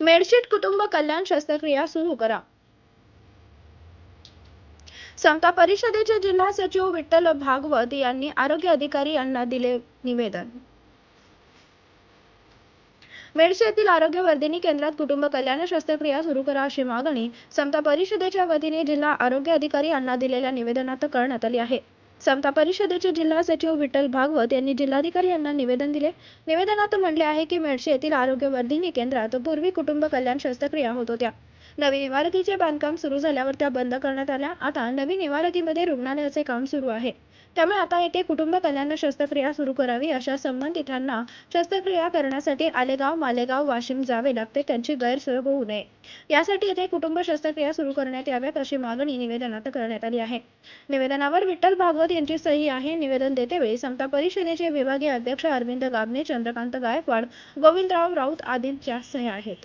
मेडशीट कुटुंब कल्याण शस्त्रक्रिया सुरू करा. समता परिषदेचे जिल्हा सचिव विठ्ठल भागवत यांनी आरोग्य अधिकारी यांना दिले निवेदन. मेडशी येथील आरोग्यवर्धिनी केंद्रात कुटुंब कल्याण शस्त्रक्रिया सुरू करा अशी मागणी समता परिषदेच्या वतीने जिल्हा आरोग्य अधिकारी यांना दिलेल्या निवेदनात करण्यात आली आहे. समता परिषदेचे जिल्हा सचिव विठ्ठल भागवत यांनी जिल्हाधिकारी यांना निवेदन दिले. निवेदनात म्हणले आहे की मेडशे येथील आरोग्यवर्धिनी केंद्रात पूर्वी कुटुंब कल्याण शस्त्रक्रिया होत होत्या. नवीन इमारतीचे बांधकाम सुरू झाल्यावर त्या बंद करण्यात आल्या. आता नवीन इमारतीमध्ये रुग्णालयाचे काम सुरू आहे. त्यामुळे आता येथे कुटुंब कल्याण शस्त्रक्रिया सुरू करावी अशा संबंधितांना शस्त्रक्रिया करण्यासाठी आलेगाव मालेगाव वाशिम जावे लागते त्यांची गैरसोय होऊ नये. यासाठी येथे कुटुंब शस्त्रक्रिया सुरू करण्यात याव्यात अशी मागणी निवेदनात करण्यात आली आहे. निवेदनावर विठ्ठल भागवत यांची सही आहे. निवेदन देतेवेळी समता परिषदेचे विभागीय अध्यक्ष अरविंद गाबणे चंद्रकांत गायकवाड गोविंदराव राऊत आदींच्या सह्या आहेत.